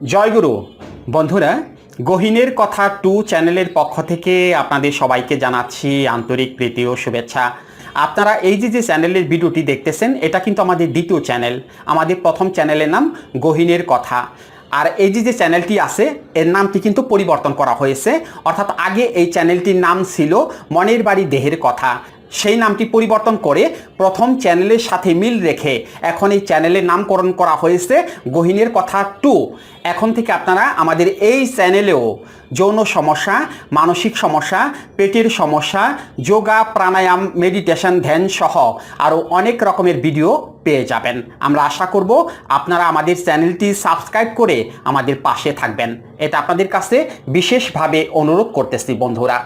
জয়গুরু, বন্ধুরা, গহিনের কথা টু চ্যানেলের পক্ষ থেকে আপনাদের সবাইকে জানাচ্ছি আন্তরিক প্রীতি ও শুভেচ্ছা। আপনারা এই যে যে চ্যানেলের ভিডিওটি দেখতেছেন, এটা কিন্তু আমাদের দ্বিতীয় চ্যানেল। আমাদের প্রথম চ্যানেলের নাম গহিনের কথা। আর এই যে যে চ্যানেলটি আছে, এর নামটি কিন্তু পরিবর্তন করা হয়েছে। অর্থাৎ আগে এই চ্যানেলটির নাম ছিল মনের বাড়ি দেহের কথা। সেই নামটি পরিবর্তন করে প্রথম চ্যানেলের সাথে মিল রেখে এখন এই চ্যানেলের নামকরণ করা হয়েছে গহিনের কথা টু। এখন থেকে আপনারা আমাদের এই চ্যানেলেও যৌন সমস্যা, মানসিক সমস্যা, পেটের সমস্যা, যোগা, প্রাণায়াম, মেডিটেশন, ধ্যান সহ আরও অনেক রকমের ভিডিও পেয়ে যাবেন। আমরা আশা করব আপনারা আমাদের চ্যানেলটি সাবস্ক্রাইব করে আমাদের পাশে থাকবেন। এটা আপনাদের কাছে বিশেষভাবে অনুরোধ করতেছি বন্ধুরা।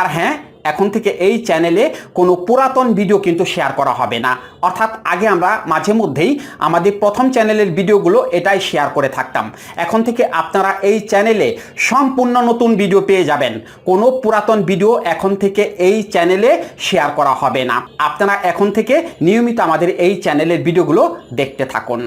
আর হ্যাঁ এখন থেকে এই চ্যানেলে কোনো পুরাতন ভিডিও কিন্তু শেয়ার করা হবে না। অর্থাৎ আগে আমরা মাঝে মধ্যেই আমাদের প্রথম চ্যানেলের ভিডিওগুলো এটাই শেয়ার করে থাকতাম। এখন থেকে আপনারা এই চ্যানেলে সম্পূর্ণ নতুন ভিডিও পেয়ে যাবেন। কোনো পুরাতন ভিডিও এখন থেকে এই চ্যানেলে শেয়ার করা হবে না। আপনারা এখন থেকে নিয়মিত আমাদের এই চ্যানেলের ভিডিওগুলো দেখতে থাকুন।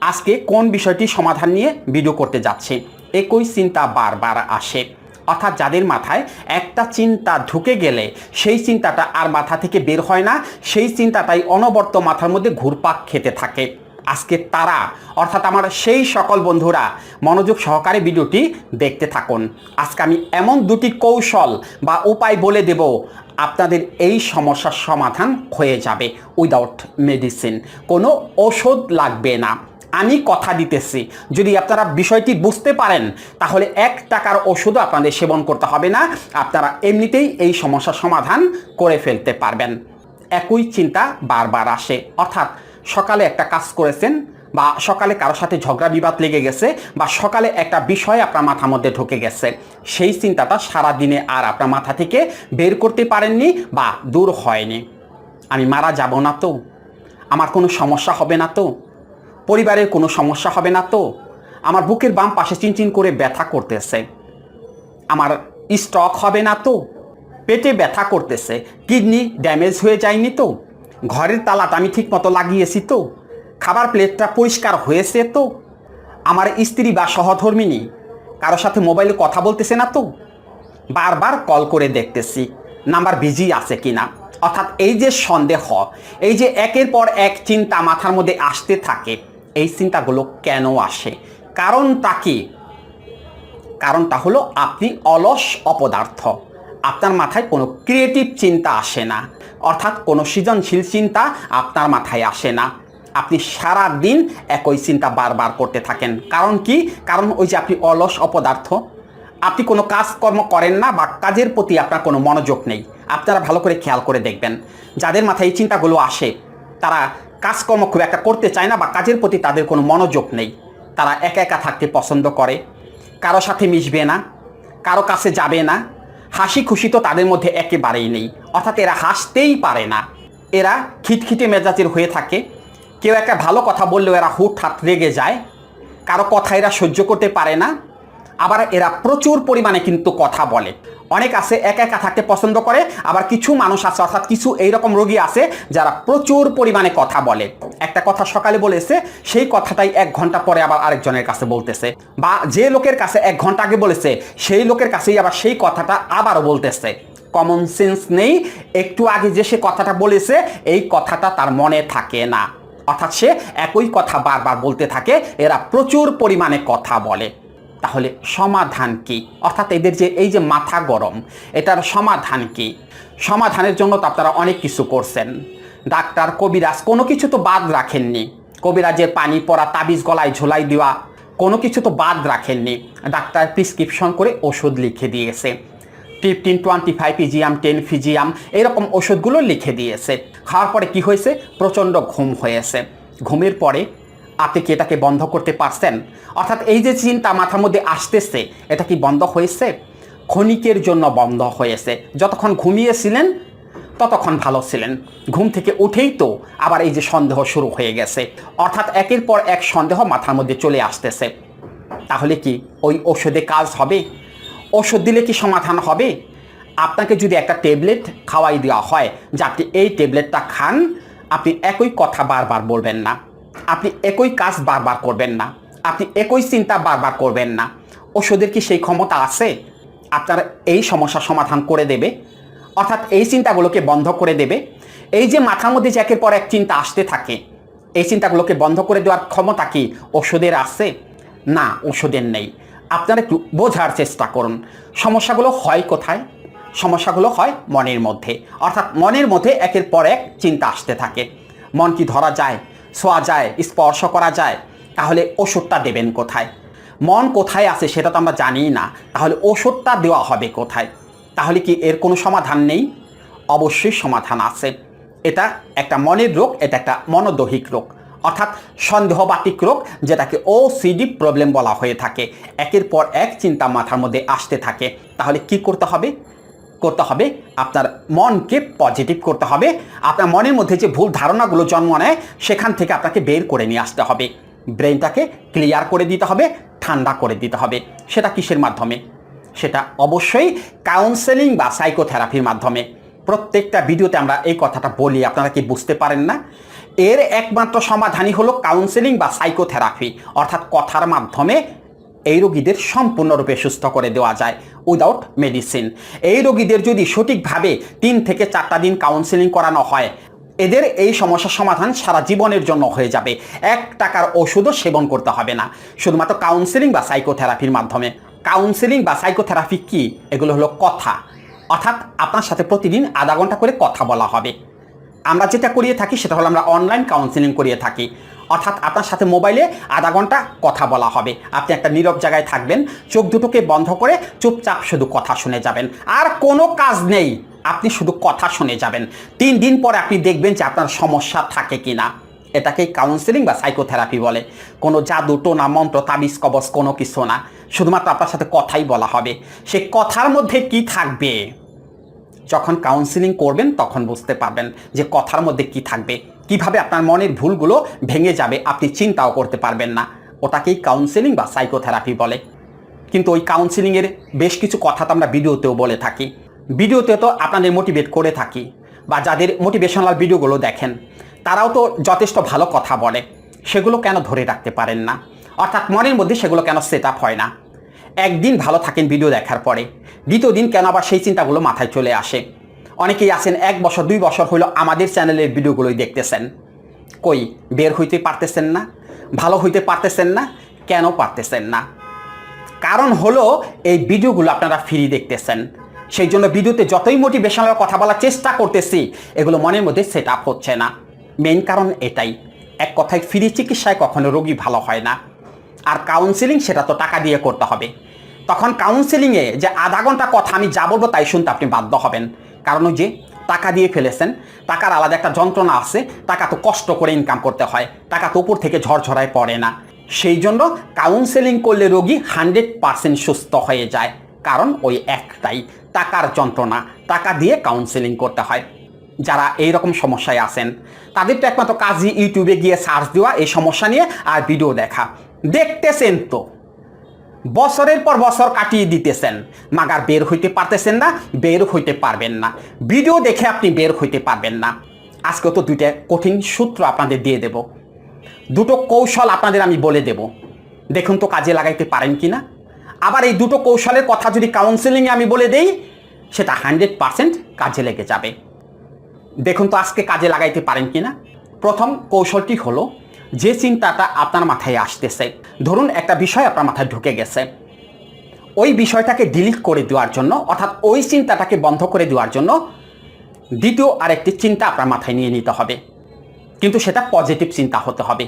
আজকে কোন বিষয়টি সমাধান নিয়ে ভিডিও করতে যাচ্ছে? একই চিন্তা বারবার আসে। অর্থাৎ যাদের মাথায় একটা চিন্তা ঢুকে গেলে সেই চিন্তাটা আর মাথা থেকে বের হয় না, সেই চিন্তাটাই অনবর্ত মাথার মধ্যে ঘুরপাক খেতে থাকে। আজকে তারা, অর্থাৎ আমার সেই সকল বন্ধুরা, মনোযোগ সহকারে ভিডিওটি দেখতে থাকুন। আজকে আমি এমন দুটি কৌশল বা উপায় বলে দেব, আপনাদের এই সমস্যার সমাধান হয়ে যাবে। উইদাউট মেডিসিন, কোনো ওষুধ লাগবে না। আমি কথা দিতেছি। যদি আপনারা বিষয়টি বুঝতে পারেন, তাহলে এক টাকার ওষুধও আপনাদের সেবন করতে হবে না। আপনারা এমনিতেই এই সমস্যার সমাধান করে ফেলতে পারবেন। একই চিন্তা বারবার আসে। অর্থাৎ সকালে একটা কাজ করেছেন বা সকালে কারোর সাথে ঝগড়া বিবাদ লেগে গেছে বা সকালে একটা বিষয় আপনার মাথার মধ্যে ঢুকে গেছে, সেই চিন্তাটা সারা দিনে আর আপনার মাথা থেকে বের করতে পারেননি বা দূর হয়নি। আমি মারা যাব না তো? আমার কোনো সমস্যা হবে না তো? পরিবারের কোনো সমস্যা হবে না তো? আমার বুকের বাম পাশে চিনচিন করে ব্যথা করতেছে। আমার স্টক হবে না তো? পেটে ব্যথা করতেছে। কিডনি ড্যামেজ হয়ে যায়নি তো? ঘরের তালাটা আমি ঠিক মতো লাগিয়েছি তো? খাবার প্লেটটা পরিষ্কার হয়েছে তো? আমার স্ত্রী বা সহধর্মিনী কারোর সাথে মোবাইলে কথা বলতেছে না তো? বারবার কল করে দেখতেছি, নাম্বার বিজি আছে কি না অর্থাৎ এই যে সন্দেহ, এই যে একের পর এক চিন্তা মাথার মধ্যে আসতে থাকে এই চিন্তাগুলো কেন আসে? কারণটা কি? কারণটা হলো আপনি অলস অপদার্থ। আপনার মাথায় কোনো ক্রিয়েটিভ চিন্তা আসে না। অর্থাৎ কোনো সৃজনশীল চিন্তা আপনার মাথায় আসে না। আপনি সারা দিন একই চিন্তা বারবার করতে থাকেন। কারণ কি? কারণ ওই যে আপনি অলস অপদার্থ। আপনি কোনো কাজকর্ম করেন না বা কাজের প্রতি আপনার কোনো মনোযোগ নেই। আপনারা ভালো করে খেয়াল করে দেখবেন। যাদের মাথায় এই চিন্তাগুলো আসে, তারা কাজকর্ম খুব একটা করতে চায় না বা কাজের প্রতি তাদের কোনো মনোযোগ নেই। তারা একা একা থাকতে পছন্দ করে। কারও সাথে মিশবে না, কারও কাছে যাবে না। হাসি খুশি তো তাদের মধ্যে একেবারেই নেই। অর্থাৎ এরা হাসতেই পারে না। এরা খিটখিটে মেজাজের হয়ে থাকে। কেউ একটা ভালো কথা বললেও এরা হুট হাত রেগে যায়। কারও কথা এরা সহ্য করতে পারে না। আবার এরা প্রচুর পরিমাণে কিন্তু কথা বলে। অনেক আছে, একা একা থাকতে পছন্দ করে, আবার কিছু মানুষ আছে, অর্থাৎ কিছু এইরকম রোগী আছে যারা প্রচুর পরিমাণে কথা বলে। একটা কথা সকালে বলেছে, সেই কথাটাই এক ঘণ্টা পরে আবার আরেকজনের কাছে বলতেছে। বা যে লোকের কাছে এক ঘণ্টা আগে বলেছে, সেই লোকের কাছেই আবার সেই কথাটা আবারও বলতেছে। কমন সেন্স নেই, একটু আগে যে সে কথাটা বলেছে, এই কথাটা তার মনে থাকে না। অর্থাৎ সে একই কথা বারবার বলতে থাকে, এরা প্রচুর পরিমাণে কথা বলে। তাহলে সমাধান কি? অর্থাৎ এদের যে, এই যে মাথা গরম, এটার সমাধান কি? সমাধানের জন্য তো আপনারা অনেক কিছু করছেন। ডাক্তার, কবিরাজ, কোনো কিছু তো বাদ রাখেননি। কবিরাজের পানি পড়া, তাবিজ গলায় ঝোলাই দেওয়া, কোনো কিছু তো বাদ রাখেননি। ডাক্তার প্রিসক্রিপশন করে ওষুধ লিখে দিয়েছে। ফিফটিন, টোয়েন্টি ফাইভ ফিজিয়াম টেন ফিজিয়াম এরকম ওষুধগুলো লিখে দিয়েছে। খাওয়ার পরে কি হয়েছে? প্রচণ্ড ঘুম হয়েছে। ঘুমের পরে আপনি কি এটাকে বন্ধ করতে পারছেন? অর্থাৎ এই যে চিন্তা মাথার মধ্যে আসতেছে, এটা কি বন্ধ হয়েছে? ক্ষণিকের জন্য বন্ধ হয়েছে। যতক্ষণ ঘুমিয়েছিলেন, ততক্ষণ ভালো ছিলেন। ঘুম থেকে উঠেই তো আবার এই যে সন্দেহ শুরু হয়ে গেছে। অর্থাৎ একের পর এক সন্দেহ মাথার মধ্যে চলে আসতেছে। তাহলে কি ওই ওষুধে কাজ হবে? ওষুধ দিলে কি সমাধান হবে? আপনাকে যদি একটা ট্যাবলেট খাওয়াই দেওয়া হয়, যে আপনি এই ট্যাবলেটটা খান, আপনি একই কথা বারবার বলবেন না। আপনি একই কাজ বারবার করবেন না। আপনি একই চিন্তা বারবার করবেন না। ওষুধের কি সেই ক্ষমতা আছে? আপনার এই সমস্যার সমাধান করে দেবে। অর্থাৎ এই চিন্তাগুলোকে বন্ধ করে দেবে। এই যে মাথার মধ্যে যে একের পর এক চিন্তা আসতে থাকে, এই চিন্তাগুলোকে বন্ধ করে দেওয়ার ক্ষমতা কি ওষুধের আছে? না, ওষুধের নেই। আপনারা একটু বোঝার চেষ্টা করুন। সমস্যাগুলো হয় কোথায়? সমস্যাগুলো হয় মনের মধ্যে। অর্থাৎ মনের মধ্যে একের পর এক চিন্তা আসতে থাকে। মন কি ধরা যায়? ছোঁয়া যায়, স্পর্শ করা যায়, তাহলে ওষুধটা দেবেন কোথায়? মন কোথায় আছে সেটা তো আমরা জানিই না, তাহলে ওষুধটা দেওয়া হবে কোথায়? তাহলে কি এর কোনো সমাধান নেই? অবশ্যই সমাধান আছে। এটা একটা মনের রোগ, এটা একটা মনোদৈহিক রোগ, অর্থাৎ সন্দেহবাতিক রোগ, যেটাকে ও সিডি প্রবলেম বলা হয়ে থাকে। একের পর এক চিন্তা মাথার মধ্যে আসতে থাকে। তাহলে কি করতে হবে? করতে হবে, আপনার মনকে পজিটিভ করতে হবে, আপনার মনের মধ্যে যে ভুল ধারণাগুলো জন্ম নেয়, সেখান থেকে আপনাকে বের করে নিয়ে আসতে হবে। ব্রেনটাকে ক্লিয়ার করে দিতে হবে, ঠান্ডা করে দিতে হবে। সেটা কিসের মাধ্যমে? সেটা অবশ্যই কাউন্সেলিং বা সাইকোথেরাপির মাধ্যমে। প্রত্যেকটা ভিডিওতে আমরা এই কথাটা বলি, আপনারা কি বুঝতে পারেন না? এর একমাত্র সমাধানই হলো কাউন্সেলিং বা সাইকোথেরাপি অর্থাৎ কথার মাধ্যমে এই রোগীদের সম্পূর্ণরূপে সুস্থ করে দেওয়া যায় উইদাউট মেডিসিন এই রোগীদের যদি সঠিকভাবে তিন থেকে চারটা দিন কাউন্সেলিং করানো হয়, এদের এই সমস্যার সমাধান সারা জীবনের জন্য হয়ে যাবে। এক টাকার ওষুধও সেবন করতে হবে না। শুধুমাত্র কাউন্সেলিং বা সাইকোথেরাপির মাধ্যমে। কাউন্সেলিং বা সাইকোথেরাপি কি? এগুলো হলো কথা। অর্থাৎ আপনার সাথে প্রতিদিন আধা ঘণ্টা করে কথা বলা হবে। আমরা যেটা করিয়ে থাকি সেটা হলো আমরা অনলাইন কাউন্সিলিং করিয়ে থাকি। অর্থাৎ আপনার সাথে মোবাইলে আধা ঘণ্টা কথা বলা হবে। আপনি একটা নীরব জায়গায় থাকবেন, চোখ দুটোকে বন্ধ করে চুপচাপ শুধু কথা শুনে যাবেন। আর কোনো কাজ নেই, আপনি শুধু কথা শুনে যাবেন। তিন দিন পরে আপনি দেখবেন যে আপনার সমস্যা থাকে কি না এটাকে কাউন্সিলিং বা সাইকোথেরাপি বলে। কোনো জাদু, টোনা, মন্ত্র, তাবিজ কবচ কোনো কিছু না। শুধুমাত্র আপনার সাথে কথাই বলা হবে। সে কথার মধ্যে কি থাকবে? যখন কাউন্সিলিং করবেন, তখন বুঝতে পারবেন যে কথার মধ্যে কি থাকবে। কীভাবে আপনার মনের ভুলগুলো ভেঙে যাবে, আপনি চিন্তাও করতে পারবেন না। ওটাকেই কাউন্সিলিং বা সাইকোথেরাপি বলে। কিন্তু ওই কাউন্সিলিংয়ের বেশ কিছু কথা তো আমরা ভিডিওতেও বলে থাকি। ভিডিওতে তো আপনাদের মোটিভেট করে থাকি বা যাদের মোটিভেশনাল ভিডিওগুলো দেখেন, তারাও তো যথেষ্ট ভালো কথা বলে। সেগুলো কেন ধরে রাখতে পারেন না? অর্থাৎ মনের মধ্যে সেগুলো কেন সেট আপ হয় না? একদিন ভালো থাকেন ভিডিও দেখার পরে। দ্বিতীয় দিন কেন আবার সেই চিন্তাগুলো মাথায় চলে আসে? অনেকেই আছেন এক বছর, দুই বছর হলো আমাদের চ্যানেলের ভিডিওগুলোই দেখতেছেন। কই, বের হইতে পারতেছেন না? ভালো হইতে পারতেছেন না? কেন পারতেছেন না? কারণ হলো এই ভিডিওগুলো আপনারা ফ্রি দেখতেছেন। সেই জন্য ভিডিওতে যতই মোটিভেশনাল কথা বলার চেষ্টা করতেছি, এগুলো মনের মধ্যে সেট আপ হচ্ছে না। মেইন কারণ এটাই। এক কথায় ফ্রি চিকিৎসায় কখনো রোগী ভালো হয় না। আর কাউন্সিলিং সেটা তো টাকা দিয়ে করতে হবে। তখন কাউন্সিলিংয়ে যে আধা ঘণ্টা কথা আমি যা বলব তাই শুনতে আপনি বাধ্য হবেন। কারণ ওই যে টাকা দিয়ে ফেলেছেন, টাকার আলাদা একটা যন্ত্রণা আছে, টাকা তো কষ্ট করে ইনকাম করতে হয়, টাকা তো উপর থেকে ঝরঝরায় পড়ে না। সেই জন্য কাউন্সেলিং করলে রোগী হান্ড্রেড পারসেন্ট সুস্থ হয়ে যায়, কারণ ওই একটাই, টাকার যন্ত্রণা, টাকা দিয়ে কাউন্সেলিং করতে হয়। যারা এই রকম সমস্যায় আছেন তাদের তো একমাত্র কাজই ইউটিউবে গিয়ে সার্চ দেওয়া, এই সমস্যা নিয়ে আর ভিডিও দেখা। দেখতেছেন তো। বছরের পর বছর কাটিয়ে দিতেছেন। মাগার বের হইতে পারতেছেন না, বের হইতে পারবেন না। ভিডিও দেখে আপনি বের হইতে পারবেন না। আজকে তো দুইটা কঠিন সূত্র আপনাদের দিয়ে দেব। দুটো কৌশল আপনাদের আমি বলে দেব। দেখুন তো কাজে লাগাইতে পারেন কি না আবার এই দুটো কৌশলের কথা যদি কাউন্সেলিংয়ে আমি বলে দেই, সেটা হান্ড্রেড পারসেন্ট কাজে লেগে যাবে। দেখুন তো আজকে কাজে লাগাইতে পারেন কি না প্রথম কৌশলটি হলো যে চিন্তাটা আপনার মাথায় আসতেছে, ধরুন একটা বিষয় আপনার মাথায় ঢুকে গেছে। ওই বিষয়টাকে ডিলিট করে দেওয়ার জন্য, অর্থাৎ ওই চিন্তাটাকে বন্ধ করে দেওয়ার জন্য দ্বিতীয় আরেকটি চিন্তা আপনার মাথায় নিয়ে নিতে হবে। কিন্তু সেটা পজিটিভ চিন্তা হতে হবে।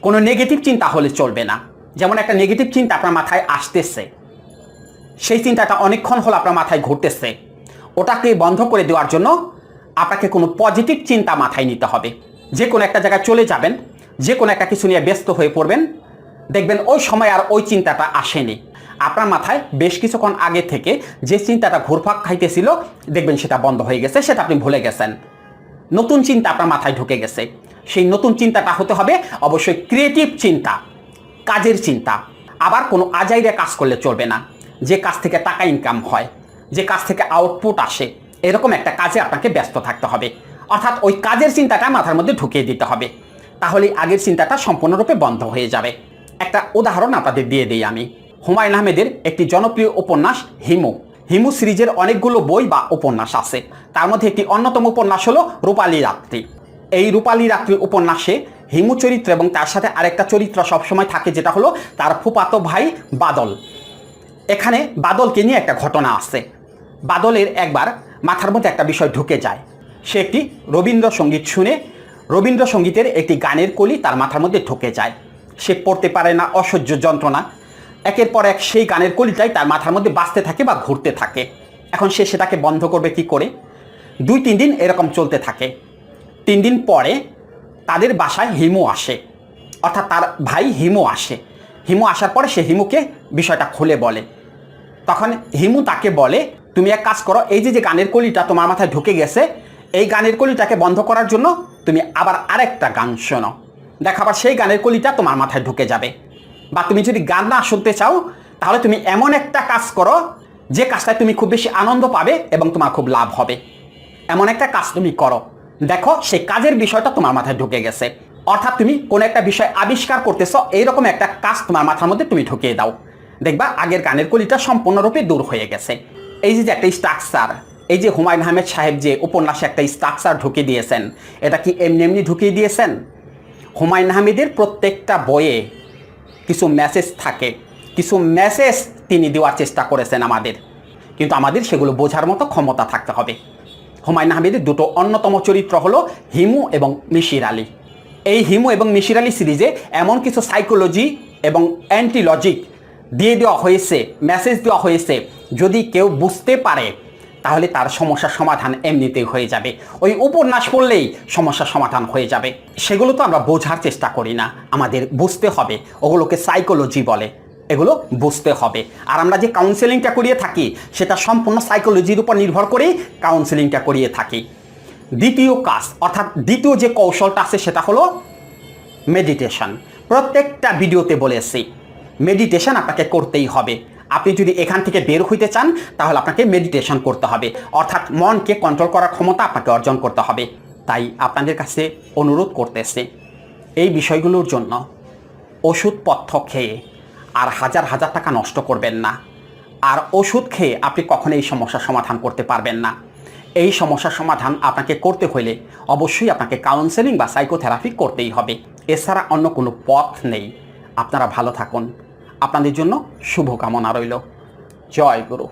কোনো নেগেটিভ চিন্তা হলে চলবে না। যেমন একটা নেগেটিভ চিন্তা আপনার মাথায় আসতেছে, সেই চিন্তাটা অনেকক্ষণ হলো আপনার মাথায় ঘুরতেছে। ওটাকে বন্ধ করে দেওয়ার জন্য আপনাকে কোনো পজিটিভ চিন্তা মাথায় নিতে হবে। যে কোনো একটা জায়গায় চলে যাবেন যে কোনো একটা কিছু নিয়ে ব্যস্ত হয়ে পড়বেন, দেখবেন ওই সময় আর ওই চিন্তাটা আসেনি। আপনার মাথায় বেশ কিছুক্ষণ আগে থেকে যে চিন্তাটা ঘুরপাক খাইতেছিল, দেখবেন সেটা বন্ধ হয়ে গেছে, সেটা আপনি ভুলে গেছেন। নতুন চিন্তা আপনার মাথায় ঢুকে গেছে। সেই নতুন চিন্তাটা হতে হবে অবশ্যই ক্রিয়েটিভ চিন্তা, কাজের চিন্তা। আবার কোনো আজাইরে কাজ করলে চলবে না। যে কাজ থেকে টাকা ইনকাম হয়, যে কাজ থেকে আউটপুট আসে, এরকম একটা কাজে আপনাকে ব্যস্ত থাকতে হবে। অর্থাৎ ওই কাজের চিন্তাটা মাথার মধ্যে ঢুকিয়ে দিতে হবে। তাহলে আগের চিন্তাটা সম্পূর্ণরূপে বন্ধ হয়ে যাবে। একটা উদাহরণ আপনাদের দিয়ে দিই আমি। হুমায়ুন আহমেদের একটি জনপ্রিয় উপন্যাস হিমু। হিমু সিরিজের অনেকগুলো বই বা উপন্যাস আছে। তার মধ্যে একটি অন্যতম উপন্যাস হলো রূপালী রাত্রি। এই রূপালী রাত্রি উপন্যাসে হিমু চরিত্র এবং তার সাথে আরেকটা চরিত্র সবসময় থাকে, যেটা হলো তার ফুপাতো ভাই বাদল। এখানে বাদলকে নিয়ে একটা ঘটনা আছে। বাদলের একবার মাথার মধ্যে একটা বিষয় ঢুকে যায়। সে একটি রবীন্দ্রসঙ্গীত শুনে রবীন্দ্রসঙ্গীতের একটি গানের কলি তার মাথার মধ্যে ঢুকে যায়। সে পড়তে পারে না, অসহ্য যন্ত্রণা। একের পর এক সেই গানের কলিটাই তার মাথার মধ্যে বাঁচতে থাকে বা ঘুরতে থাকে। এখন সে সেটাকে বন্ধ করবে কি করে? দুই, তিন দিন এরকম চলতে থাকে। তিন দিন পরে তাদের বাসায় হিমু আসে। অর্থাৎ তার ভাই হিমু আসে। হিমু আসার পরে সে হিমুকে বিষয়টা খুলে বলে। তখন হিমু তাকে বলে, তুমি এক কাজ করো, এই যে যে গানের কলিটা তোমার মাথায় ঢুকে গেছে, এই গানের কলিটাকে বন্ধ করার জন্য তুমি আবার আরেকটা গান শোনো। দেখো আবার সেই গানের কলিটা তোমার মাথায় ঢুকে যাবে। বা তুমি যদি গান না শুনতে চাও, তাহলে তুমি এমন একটা কাজ করো, যে কাজটায় তুমি খুব বেশি আনন্দ পাবে এবং তোমার খুব লাভ হবে। এমন একটা কাজ তুমি করো। দেখো, সেই কাজের বিষয়টা তোমার মাথায় ঢুকে গেছে। অর্থাৎ তুমি কোনো একটা বিষয় আবিষ্কার করতেছ, এইরকম একটা কাজ তোমার মাথার মধ্যে তুমি ঢুকিয়ে দাও। দেখবা, আগের গানের কলিটা সম্পূর্ণরূপে দূর হয়ে গেছে। এই যে যে একটা স্ট্রাকচার এই যে হুমায়ুন আহমেদ সাহেব যে উপন্যাসে একটা স্ট্রাকচার ঢুকিয়ে দিয়েছেন, এটা কি এমনি এমনি ঢুকিয়ে দিয়েছেন? হুমায়ুন আহমেদের প্রত্যেকটা বইয়ে কিছু মেসেজ থাকে। কিছু মেসেজ তিনি দেওয়ার চেষ্টা করেছেন আমাদের। কিন্তু আমাদের সেগুলো বোঝার মতো ক্ষমতা থাকতে হবে। হুমায়ুন আহমেদের দুটো অন্যতম চরিত্র হলো হিমু এবং মিশির আলী। এই হিমু এবং মিশির আলী সিরিজে এমন কিছু সাইকোলজি এবং অ্যান্টি লজিক দিয়ে দেওয়া হয়েছে মেসেজ দেওয়া হয়েছে, যদি কেউ বুঝতে পারে তাহলে তার সমস্যার সমাধান এমনিতেই হয়ে যাবে। ওই উপন্যাস পড়লেই সমস্যার সমাধান হয়ে যাবে। সেগুলো তো আমরা বোঝার চেষ্টা করি না, আমাদের বুঝতে হবে। ওগুলোকে সাইকোলজি বলে। এগুলো বুঝতে হবে। আর আমরা যে কাউন্সেলিংটা করিয়ে থাকি, সেটা সম্পূর্ণ সাইকোলজির উপর নির্ভর করেই কাউন্সেলিংটা করিয়ে থাকি। দ্বিতীয় কাজ, অর্থাৎ দ্বিতীয় যে কৌশলটা আছে, সেটা হলো মেডিটেশন প্রত্যেকটা ভিডিওতে বলেছি মেডিটেশন আপনাকে করতেই হবে। আপনি যদি এখান থেকে বের হইতে চান, তাহলে আপনাকে মেডিটেশন করতে হবে। অর্থাৎ মনকে কন্ট্রোল করার ক্ষমতা আপনাকে অর্জন করতে হবে। তাই আপনাদের কাছে অনুরোধ করতেছে, এই বিষয়গুলোর জন্য ওষুধপথ্য খেয়ে আর হাজার হাজার টাকা নষ্ট করবেন না। আর ওষুধ খেয়ে আপনি কখনো এই সমস্যার সমাধান করতে পারবেন না। এই সমস্যার সমাধান আপনাকে করতে হলে অবশ্যই আপনাকে কাউন্সেলিং বা সাইকোথেরাপি করতেই হবে। এছাড়া অন্য কোনো পথ নেই। আপনারা ভালো থাকুন। আপনাদের জন্য শুভকামনা রইল। জয় গুরু।